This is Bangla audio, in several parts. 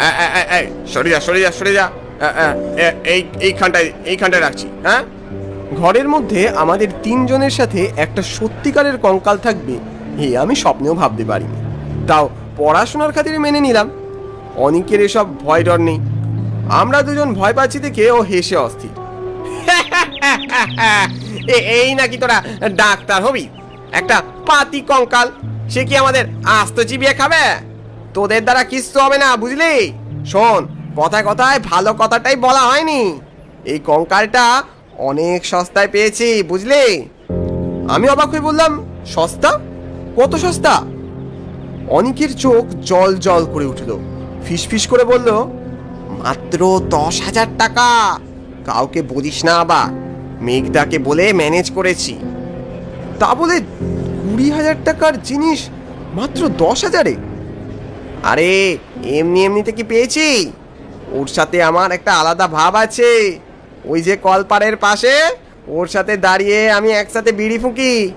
এ, এ, এ, সরে যা সরে যা সরে যা। এই এইখানটায় এইখানটায় রাখছি হ্যাঁ? ঘরের মধ্যে আমাদের তিনজনের সাথে একটা সত্যিকারের কঙ্কাল থাকবে হে আমি স্বপ্নেও ভাবতে পারিনি। তাও পড়াশোনার খাতিরে মেনে নিলাম। অনেকের এসব ভয় ডর নেই। আমরা দুজন ভয় পাচ্ছি দেখে ও হেসে অস্থির। এই নাকি তোরা ডাক্তার হবি? একটা পাতি কঙ্কাল সে কি আমাদের আস্ত চিবিয়ে খাবে? তোদের দ্বারা কিচ্ছু হবে না, বুঝলি? শোন, কথায় কথায় ভালো কথাটাই বলা হয়নি। এই কঙ্কালটা অনেক সস্তায় পেয়েছি, বুঝলি? আমি অবাক হয়ে বললাম, সস্তা? কত সস্তা? অনিকের চোখ জল জল করে উঠল। ফিসফিস করে বলল, মাত্র দশ হাজার টাকা। কাউকে বলিস না আবার মেঘদাকে বলে ম্যানেজ করেছি। তা বলে কুড়ি হাজার টাকার জিনিস মাত্র দশ হাজারে? আরে, এমনি এমনিতে কি পেয়েছি? ওর সাথে আমার একটা আলাদা ভাব আছে। ওই যে কলপাড়ের পাশে, ওর সাথে দাঁড়িয়ে আমি একসাথে বিড়ি ফুঁকি।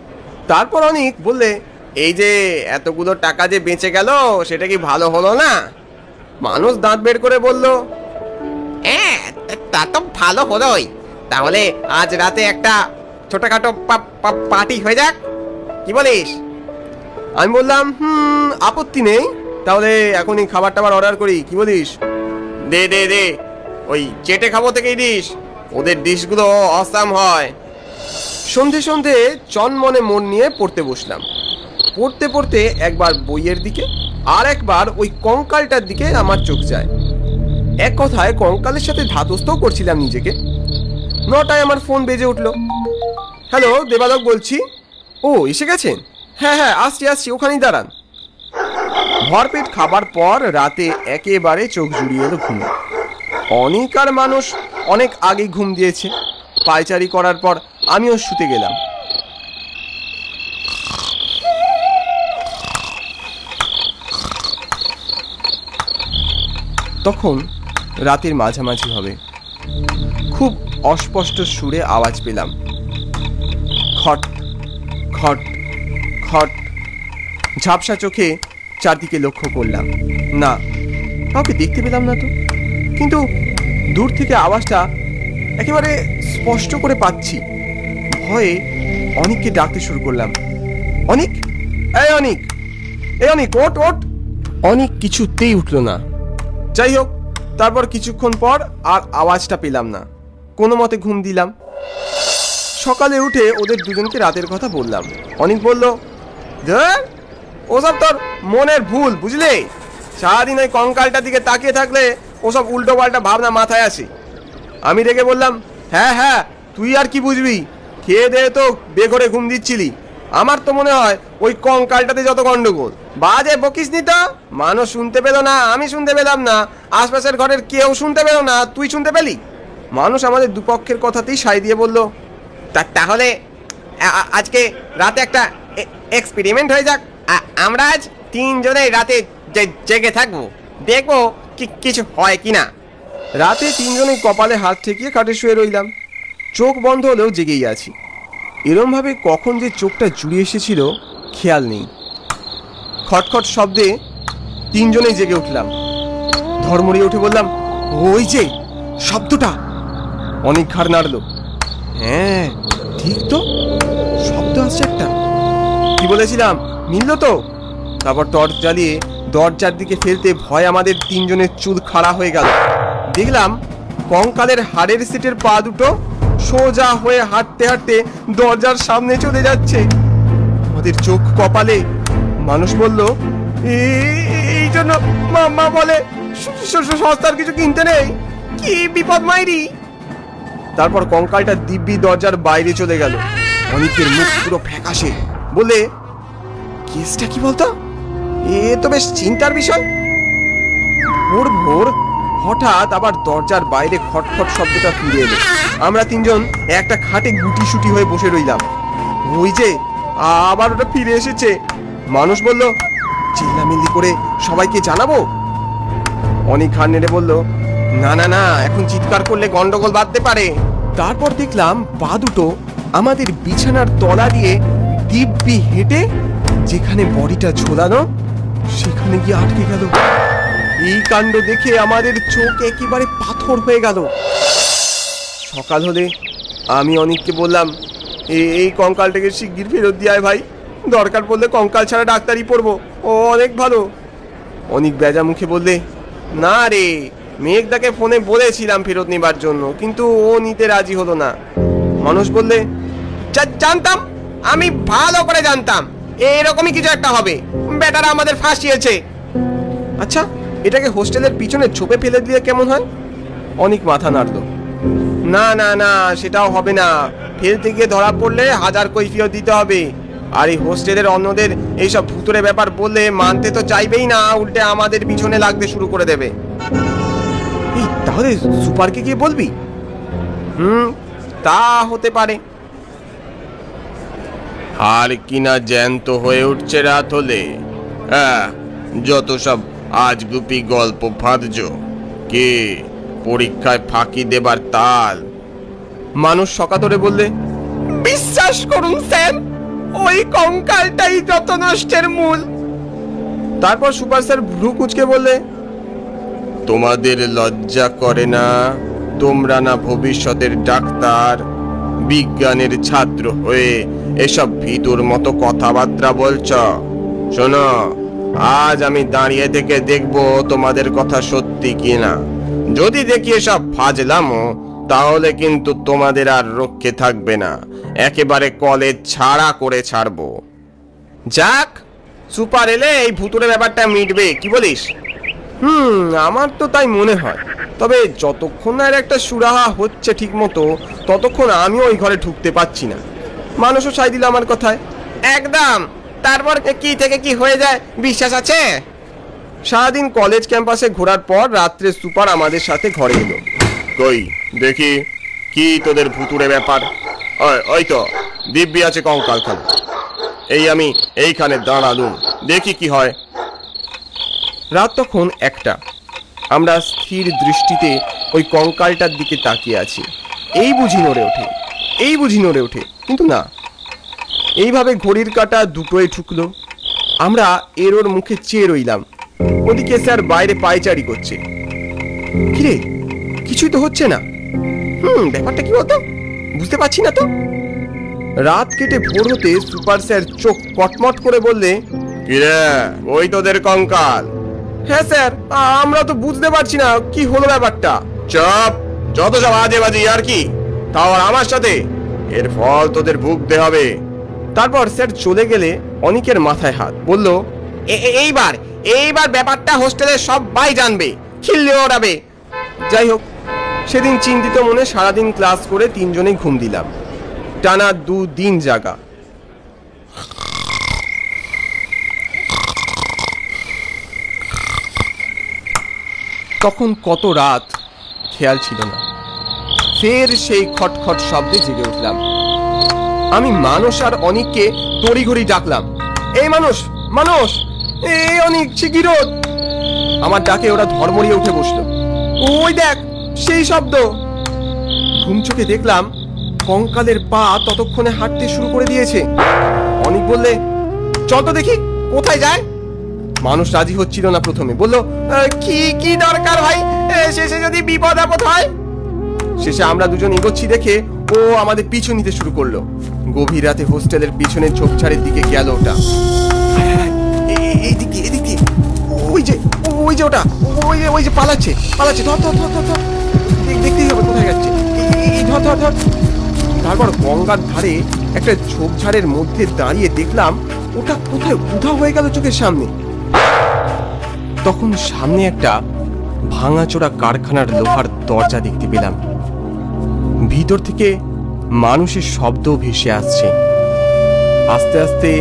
তারপর অনিক বললে, এই যে এতগুলো টাকা যে বেঁচে গেল, সেটা কি ভালো হলো না? মানুষ দাঁত বের করে বলল হ্যাঁ তা তো ভালো হলোই। তাহলে আজ রাতে একটা ছোটখাটো পার্টি হয়ে যাক। কি বলিস? আমি বললাম, হুম, আপত্তি নেই। তাহলে এখনই খাবার টাবার অর্ডার করি কি বলিস? দে দে দে। ওই চেটে খাব থেকেই ডিশ ওদের ডিশগুলো অসাম হয়। সন্ধে সন্ধে চনমনে মন নিয়ে পড়তে বসলাম। পড়তে পড়তে একবার বইয়ের দিকে আর একবার ওই কঙ্কালটার দিকে আমার চোখ যায়। এক কথায় কঙ্কালের সাথে ধাতস্থও করছিলাম নিজেকে। নটায় আমার ফোন বেজে উঠল। হ্যালো দেবালক বলছি। ও এসে গেছেন? হ্যাঁ হ্যাঁ আসছি আসছি ওখানেই দাঁড়ান। ভরপেট খাবার পর রাতে একেবারে চোখ জুড়িয়ে এলো ঘুমে। অনেক আর মানুষ অনেক আগে ঘুম দিয়েছে। পায়চারি করার পর আমিও শুতে গেলাম। তখন রাতের মাঝামাঝি হবে। খুব অস্পষ্ট সুরে আওয়াজ পেলাম। খট খট খট। ঝাপসা চোখে চারদিকে লক্ষ্য করলাম। না, কাউকে দেখতে পেলাম না তো। কিন্তু দূর থেকে আওয়াজটা একেবারে স্পষ্ট করে পাচ্ছি। ভয়ে অনেককে ডাকতে শুরু করলাম। অনেক? এই অনিক! এই অনিক ওট ওট অনেক কিছুতেই উঠল না। যাই হোক, তারপর কিছুক্ষণ পর আর আওয়াজটা পেলাম না। কোনো মতে ঘুম দিলাম। সকালে উঠে ওদের দুজনকে রাতের কথা বললাম। অনেক বলল ওসব তোর মনের ভুল, বুঝলে? সারাদিন ওই কঙ্কালটার দিকে তাকিয়ে থাকলে ওসব উল্টো পাল্টা ভাবনা মাথায় আসে। আমি রেগে বললাম হ্যাঁ হ্যাঁ তুই আর কি বুঝবি? খেয়ে দেয়ে তো বেঘরে ঘুম দিচ্ছিলি। আমার তো মনে হয় ওই কঙ্কালটাতে যত গন্ডগোল। বাজে বকিস নি তো? মানুষ শুনতে পেল না, আমি শুনতে পেলাম না। আশপাশের ঘরের কেউ শুনতে পেল না, তুই শুনতে পেলি? মানুষ আমাদের দুপক্ষের কথাতেই সাই দিয়ে বলল, তা, তাহলে আজকে রাতে একটা এক্সপেরিমেন্ট হয়ে যাক। আমরা আজ তিনজনেই রাতে জেগে থাকব। দেখব কি কিছু হয় কি না রাতে তিনজনেই কপালে হাত ঠেকিয়ে খাটে শুয়ে রইলাম। চোখ বন্ধ হলেও জেগেই আছি। এরমভাবে কখন যে চোখটা জুড়ে এসেছিল, খেয়াল নেই। খটখট শব্দে তিনজনেই জেগে উঠলাম। ধর্মড়িয়ে উঠে বললাম, ওই যে, শব্দটা! অনেক ঘাড় নাড়লো। হ্যাঁ ঠিক তো, শব্দ আসছে একটা। কি বলেছিলাম? মিলল তো? তারপর টর্চ জ্বালিয়ে দরজার দিকে ফেলতে ভয় আমাদের তিনজনের চুল খাড়া হয়ে গেল। দেখলাম কঙ্কালের হাড়ের সেটের পা দুটো সোজা হয়ে হাঁটতে হাঁটতে দরজার সামনে চলে যাচ্ছে। আমাদের চোখ কপালে মানুষ বলল "এই- জন্য মা বলে সস্তার কিছু কিনতে নেই। কি বিপদ মাইরি? তারপর কঙ্কালটা দিব্যি দরজার বাইরে চলে গেল। অনিকের মুখ পুরো ফ্যাকাশে। বলে কেসটা কি বলতো? এ তো বেশ চিন্তার বিষয়। ভোর ভোর, হঠাৎ আবার দরজার বাইরে খটখট শব্দটা ফিরে এলো। আমরা তিনজন একটা খাটে গুটি সুটি হয়ে বসে রইলাম। ওই যে, আবার ওটা ফিরে এসেছে। মানুষ বলল, চিল্লামিল্লি করে সবাইকে জানাব? অনেক ঘাড় নেড়ে বলল, না না না, এখন চিৎকার করলে গন্ডগোল বাঁধতে পারে। তারপর দেখলাম পা দুটো আমাদের বিছানার তলা দিয়ে দিব্যি হেঁটে যেখানে বডিটা ঝোলানো, সেখানে গিয়ে আটকে গেল। এই কাণ্ড দেখে আমাদের চোখ একেবারে পাথর হয়ে গেল। সকাল হলে আমি অনিককে বললাম, "এ- এই কঙ্কালটাকে শিগগির ফেরত দিয়ে ভাই। দরকার পড়লে কঙ্কাল ছাড়া ডাক্তারই পড়ব। ও অনেক ভালো। অনেক বেজা মুখে বললে, না রে, মেঘদাকে ফোনে বলেছিলাম ফেরত নেবার জন্য, কিন্তু ও নিতে রাজি হলো না। মানুষ বললে "জা- জানতাম? আমি ভালো করে জানতাম। এরকমই কিছু একটা হবে। বেটারা আমাদের ফাঁসিয়েছে। আচ্ছা এটাকে হোস্টেলের পিছনে ছোপে ফেলে দিলে কেমন হয়? অনেক মাথা নাড়ল না না না, সেটাও হবে না। ফেলতে গিয়ে ধরা পড়লে হাজার কৈফিয়ত দিতে হবে। আর এই হোস্টেলের অন্যদের এইসব ভুতুরে ব্যাপার বললে মানতে তো চাইবেই না, উল্টে আমাদের পিছনে লাগতে শুরু করে দেবে। তাহলে সুপারকে গিয়ে বলবি? হুম, তা হতে পারে। আর কিনা জ্যান্ত হয়ে উঠছে রাত হলে? হ্যাঁ যত সব আজগুপি গল্প ফাঁদজ। কে পরীক্ষায় ফাঁকি দেবার তাল? মানুষ সকাতরে বললে, বিশ্বাস করুন স্যার ওই কঙ্কালটাই যত নষ্টের মূল। তারপর সুপার স্যার ভ্রু কুচকে বললে, তোমাদের লজ্জা করে না, তোমরা না ভবিষ্যতের ডাক্তার, বিজ্ঞানের ছাত্র হয়ে এসব ভিতুর মতো কথাবার্তা বলছ। শোনো, আজ আমি দাঁড়িয়ে থেকে দেখব তোমাদের কথা সত্যি কিনা। যদি দেখি এসব ফাজলামো, তাহলে কিন্তু তোমাদের আর রক্ষে থাকবে না। একেবারে কলেজ ছাড়া করে ছাড়বো। যাক, সুপার এলে এই ভুতুরে ব্যাপারটা মিটবে, কি বলিস? হুম, আমার তো তাই মনে হয়। তবে যতক্ষণ না একটা সুরাহা হচ্ছে ঠিক মতো ততক্ষণ আমিও ওই ঘরে ঢুকতে পারছি না। মানুষও সাই দিল আমার কথায়। একদম। তারপর কি থেকে কি হয়ে যায় বিশ্বাস আছে? সারাদিন কলেজ ক্যাম্পাসে ঘোরার পর রাত্রে সুপার আমাদের সাথে ঘরে এলো। কই দেখি কি তোদের ভুতুরে ব্যাপার? ওই ওই তো দিব্যি আছে কঙ্কালখানা। এই আমি এইখানে দাঁড়ালুম দেখি কি হয়। রাত তখন একটা। আমরা স্থির দৃষ্টিতে ওই কঙ্কালটার দিকে তাকিয়ে আছি। এই বুঝি নড়ে ওঠে। এই বুঝি নড়ে ওঠে, কিন্তু না। এইভাবে ঘড়ির কাঁটা দুটোই ঠুকলো। আমরা এর ওর মুখে চেয়ে রইলাম। ওদিকে স্যার বাইরে পায়চারি করছে। কিরে, কিছুই তো হচ্ছে না। হুম, ব্যাপারটা কি হতো বুঝতে পারছি না তো। রাত কেটে ভোর হতে সুপার স্যার চোখ কটমট করে বললে, কিরে, ওই তোদের কঙ্কাল? হ্যাঁ স্যার আমরা তো বুঝতে পারছি না, কি হলো ব্যাপারটা? চপ, যত সব আজে বাজে আর কি? তাও আর আমার সাথে? এর ফল তোদের ভুগতে হবে। তারপর স্যার চলে গেলে অনিকের মাথায় হাত, বলল এইবার এইবার ব্যাপারটা হোস্টেলের সবাই জানবে খিল্লে ওড়াবে। যাই হোক, সেদিন চিন্তিত মনে সারাদিন ক্লাস করে তিনজনেই ঘুম দিলাম। টানা দু দিন জাগা। তখন কত রাত, খেয়াল ছিল না। ফের সেই খটখট শব্দে জেগে উঠলাম। আমি মানুষ আর অনিককে তড়িঘড়ি ডাকলাম। এই মানুষ মানুষ এই অনিক শিগিরত আমার ডাকে ওরা ধর্মড়িয়ে উঠে বসল। ওই দেখ সেই শব্দ। ঘুম চোখে দেখলাম কঙ্কালের পা ততক্ষণে হাঁটতে শুরু করে দিয়েছে। অনিক বললে চল তো দেখি কোথায় যায়? মানুষ রাজি হচ্ছিল না প্রথমে। বলল "আহ, কি কি দরকার ভাই? শেষে যদি বিপদ আপদ হয়? শেষে আমরা দুজন এগোচ্ছি দেখে ও আমাদের পিছু নিতে শুরু করল। গভীর রাতে হোস্টেলের পিছনের ঝোপঝাড়ের দিকে গেল ওটা। এইদিকে এদিকে ওই যে ওই যে ওটা। ওই যে ওই যে পালাচ্ছে পালাচ্ছে। ধর ধর ধর ধর দেখতেই হবে কোথায় যাচ্ছে। ধর ধর ধর। তারপর গঙ্গার ধারে একটা ঝোপঝাড়ের মধ্যে দাঁড়িয়ে দেখলাম ওটা কোথায় উধাও হয়ে গেল চোখের সামনে। তখন সামনে একটা ভাঙাচোরা কারখানার লোহার দরজা দেখতে পেলাম। ভিতর থেকে মানুষের শব্দ ভেসে আসছে। আস্তে আস্তে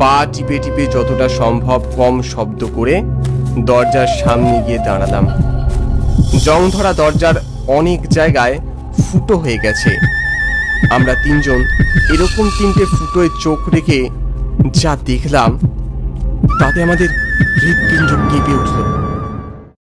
পা টিপে টিপে যতটা সম্ভব কম শব্দ করে দরজার সামনে গিয়ে দাঁড়ালাম। জং ধরা দরজার অনেক জায়গায় ফুটো হয়ে গেছে। আমরা তিনজন এরকম তিনটে ফুটোয় চোখ রেখে যা দেখলাম, তাতে আমাদের হৃৎপিণ্ড কেঁপে উঠল।